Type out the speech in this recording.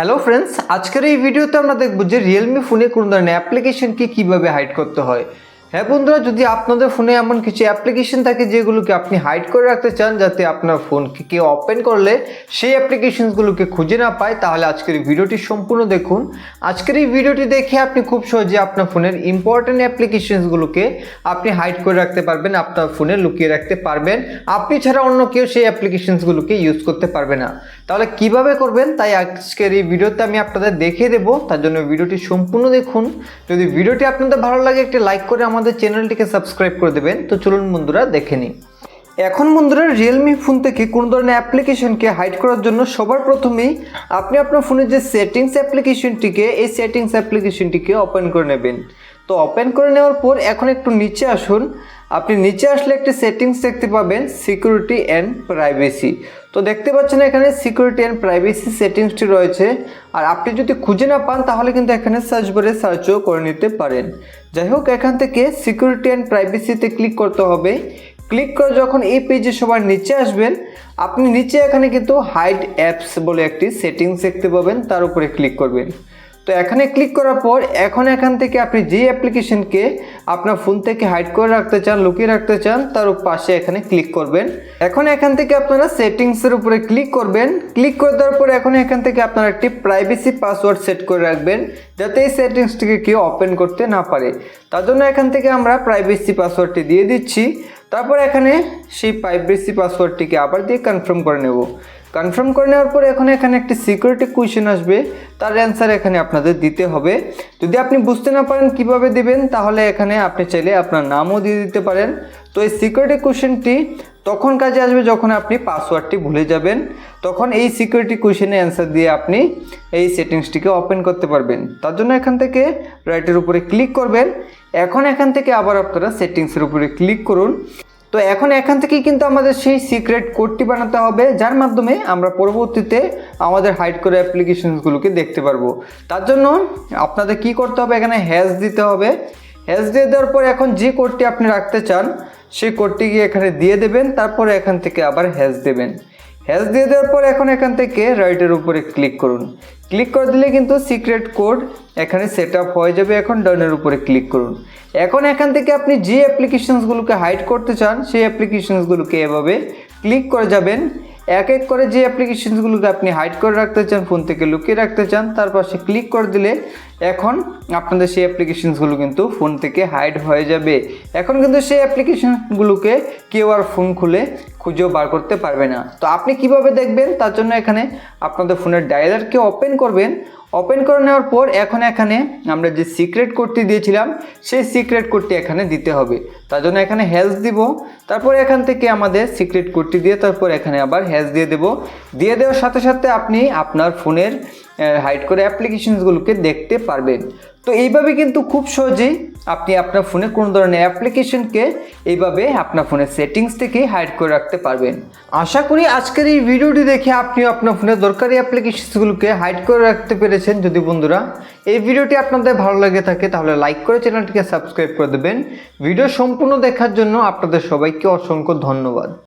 Hello friends আজকের এই ভিডিওতে আমরা দেখব যে রিয়েলমি ফোনে কোনো ধরনের অ্যাপ্লিকেশনকে কীভাবে হাইড করতে হয়। হ্যাঁ বন্ধুরা, যদি আপনাদের ফোনে এমন কিছু অ্যাপ্লিকেশন থাকে যেগুলোকে আপনি হাইড করে রাখতে চান যাতে আপনার ফোনকে কেউ ওপেন করলে সেই অ্যাপ্লিকেশনসগুলোকে খুঁজে না পায়, তাহলে আজকের এই ভিডিওটি সম্পূর্ণ দেখুন। আজকের এই ভিডিওটি দেখে আপনি খুব সহজে আপনার ফোনের ইম্পর্টেন্ট অ্যাপ্লিকেশনসগুলোকে আপনি হাইড করে রাখতে পারবেন, আপনার ফোনে লুকিয়ে রাখতে পারবেন। আপনি ছাড়া অন্য কেউ সেই অ্যাপ্লিকেশনসগুলোকে ইউজ করতে পারবে না। তাহলে কীভাবে করবেন? তাই আজকের এই ভিডিওতে আমি আপনাদের দেখিয়ে দেবো। তার জন্য ভিডিওটি সম্পূর্ণ দেখুন। যদি ভিডিওটি আপনাদের ভালো লাগে, একটি লাইক করে আমাদের চ্যানেলটিকে সাবস্ক্রাইব করে দেবেন। তো চলুন বন্ধুরা দেখে নিই। এখন বন্ধুরা রিয়েলমি ফোন থেকে কোন ধরনের অ্যাপ্লিকেশনকে হাইড করার জন্য সবার প্রথমেই আপনি আপনার ফোনের যে সেটিংস অ্যাপ্লিকেশনটিকে এই সেটিংস অ্যাপ্লিকেশনটিকে ওপেন করে নেবেন। তো ওপেন করে নেওয়ার পর এখন একটু নিচে আসুন। আপনি নিচে আসলে একটি সেটিংস দেখতে পাবেন সিকিউরিটি অ্যান্ড প্রাইভেসি তো দেখতে পাচ্ছেন এখানে সিকিউরিটি অ্যান্ড প্রাইভেসি সেটিংসটি রয়েছে। আর আপনি যদি খুঁজে না পান, তাহলে কিন্তু এখানে সার্চ বারে সার্চও করে নিতে পারেন। যাই হোক, এখান থেকে সিকিউরিটি অ্যান্ড প্রাইভেসিতে ক্লিক করতে হবে। ক্লিক করে যখন এই পেজে সবার নিচে আসবেন, আপনি নিচে এখানে কিন্তু হাইড অ্যাপস বলে একটি সেটিংস দেখতে পাবেন, তার উপরে ক্লিক করবেন। তো এখানে ক্লিক করার পর এখন এখান থেকে আপনি যে অ্যাপ্লিকেশনকে আপনার ফোন থেকে হাইড করে রাখতে চান, লুকিয়ে রাখতে চান, তার পাশে এখানে ক্লিক করবেন। এখন এখান থেকে আপনারা সেটিংসের উপরে ক্লিক করবেন। ক্লিক করে দেওয়ার পর এখন এখান থেকে আপনারা একটি প্রাইভেসি পাসওয়ার্ড সেট করে রাখবেন, যাতে এই সেটিংসটিকে কেউ ওপেন করতে না পারে। তার জন্য এখান থেকে আমরা প্রাইভেসি পাসওয়ার্ডটি দিয়ে দিচ্ছি। তারপর এখানে সেই প্রাইভেসি পাসওয়ার্ডটিকে আবার দিয়ে কনফার্ম করে নেব। কনফার্ম করে নেওয়ার পরে এখন এখানে একটি সিকিউরিটি কোয়েশ্চেন আসবে। তার অ্যান্সার এখানে আপনাদের দিতে হবে। যদি আপনি বুঝতে না পারেন কীভাবে দিবেন, তাহলে এখানে আপনি চাইলে আপনার নামও দিয়ে দিতে পারেন। তো এই সিকিউরিটি কোয়েশ্চেনটি তখন কাজে আসবে যখন আপনি পাসওয়ার্ডটি ভুলে যাবেন। তখন এই সিকিউরিটি কোয়েশ্চেনে অ্যান্সার দিয়ে আপনি এই সেটিংসটিকে ওপেন করতে পারবেন। তার জন্য এখান থেকে রাইটের উপরে ক্লিক করবেন। এখন এখান থেকে আবার আপনারা সেটিংসের উপরে ক্লিক করুন। তো এখন এখান থেকেই কিন্তু আমাদের সেই সিক্রেট কোডটি বানাতে হবে, যার মাধ্যমে আমরা পরবর্তীতে আমাদের হাইড করে অ্যাপ্লিকেশনসগুলোকে দেখতে পারব। তার জন্য আপনাদের কি করতে হবে? এখানে হ্যাশ দিতে হবে। হ্যাশ দিয়ে দেওয়ার পর এখন যে কোডটি আপনি রাখতে চান, সেই কোডটি গিয়ে এখানে দিয়ে দেবেন, তারপরে এখান থেকে আবার হ্যাশ দেবেন। হ্যাশ দিয়ে দেওয়ার পর এখন এখান থেকে রাইটের উপরে ক্লিক করুন। ক্লিক করে দিলে কিন্তু সিক্রেট কোড এখানে সেট আপ হয়ে যাবে। এখন ডানের উপরে ক্লিক করুন। এখন এখান থেকে আপনি যে অ্যাপ্লিকেশনসগুলোকে হাইড করতে চান, সেই অ্যাপ্লিকেশনসগুলোকে এভাবে ক্লিক করে যাবেন। এক এক করে যে অ্যাপ্লিকেশনসগুলোকে আপনি হাইড করে রাখতে চান, ফোন থেকে লুকিয়ে রাখতে চান, তার পাশে ক্লিক করে দিলে এখন আপনাদের সেই অ্যাপ্লিকেশনসগুলো কিন্তু ফোন থেকে হাইড হয়ে যাবে। এখন কিন্তু সেই অ্যাপ্লিকেশনগুলোকে কেউ আর ফোন খুলে খুঁজেও বার করতে পারবে না। তো আপনি কীভাবে দেখবেন? তার জন্য এখানে আপনাদের ফোনের ডায়ালারকে ওপেন করবেন। ওপেন করে নেওয়ার পর এখন এখানে আমরা যে সিক্রেট কোডটি দিয়েছিলাম, সেই সিক্রেট কোডটি এখানে দিতে হবে। তার জন্য এখানে হ্যাশ দিব। তারপর এখান থেকে আমাদের সিক্রেট কোডটি দিয়ে তারপর এখানে আবার হ্যাশ দিয়ে দেব। দিয়ে দেওয়ার সাথে সাথে আপনি আপনার ফোনের হাইড করে অ্যাপ্লিকেশনসগুলোকে দেখতে পারবেন। তো এইভাবে কিন্তু খুব সহজেই আপনি আপনার ফোনে কোনো ধরনের অ্যাপ্লিকেশনকে এইভাবে আপনার ফোনের সেটিংস থেকে হাইড করে রাখতে পারবেন। আশা করি আজকের এই ভিডিওটি দেখে আপনি আপনার ফোনের দরকারি অ্যাপ্লিকেশনসগুলোকে হাইড করে রাখতে পেরেছেন। যদি বন্ধুরা এই ভিডিওটি আপনাদের ভালো লাগে থাকে, তাহলে লাইক করে চ্যানেলটিকে সাবস্ক্রাইব করে দেবেন। ভিডিও সম্পূর্ণ দেখার জন্য আপনাদের সবাইকে অসংখ্য ধন্যবাদ।